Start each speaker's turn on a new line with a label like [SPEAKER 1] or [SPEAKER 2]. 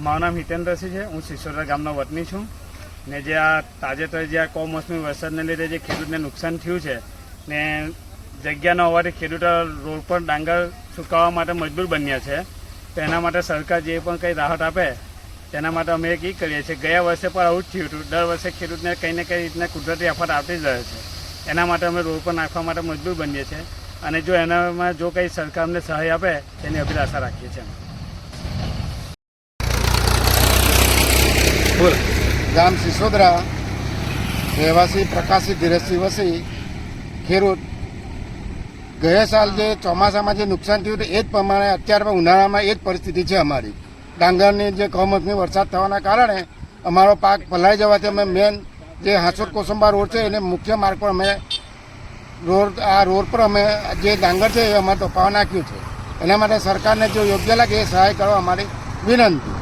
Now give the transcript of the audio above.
[SPEAKER 1] મારું નામ હિતેન્દ્રસિંહ છે. હું સિસોદરા ગામનો વતની છું. ને જે આ તાજેતર જે આ કમોસમી વરસાદને લીધે જે ખેડૂતને નુકસાન થયું છે ને જગ્યાનો હોવાથી ખેડૂતો રોડ પર ડાંગર સુકાવવા માટે મજબૂર બન્યા છે. તો એના માટે સરકાર જે પણ કંઈ રાહત આપે, તેના માટે અમે એક એ કરીએ છીએ. ગયા વર્ષે પણ આવું જ થયું હતું. દર વર્ષે ખેડૂતને કંઈ ને કંઈ રીતના કુદરતી આફત આવતી જ રહે છે. એના માટે અમે રોડ પર નાખવા માટે મજબૂર બનીએ છીએ અને જો એનામાં જો કંઈ સરકાર અમને સહાય આપે, તેની અભિલાષા રાખીએ છીએ અમે.
[SPEAKER 2] ગામ સિસોદરા, રહેવાસી પ્રકાશી ધીરજસિંહ વસી, ખેડૂત. ગયા સાલ જે ચોમાસામાં જે નુકસાન થયું હતું એ જ પ્રમાણે અત્યારે પણ ઉનાળામાં એ જ પરિસ્થિતિ છે અમારી. ડાંગરની જે કમોસમી વરસાદ થવાના કારણે અમારો પાક ફલાઈ જવાથી અમે મેન જે હાંસોદ કોસંબા રોડ છે એને મુખ્ય માર્ગ પર અમે રોડ, આ રોડ પર અમે જે ડાંગર છે એ અમારે ટોપાવા નાખ્યું છે. એના માટે સરકારને જો યોગ્ય લાગે એ સહાય કરવા અમારી વિનંતી.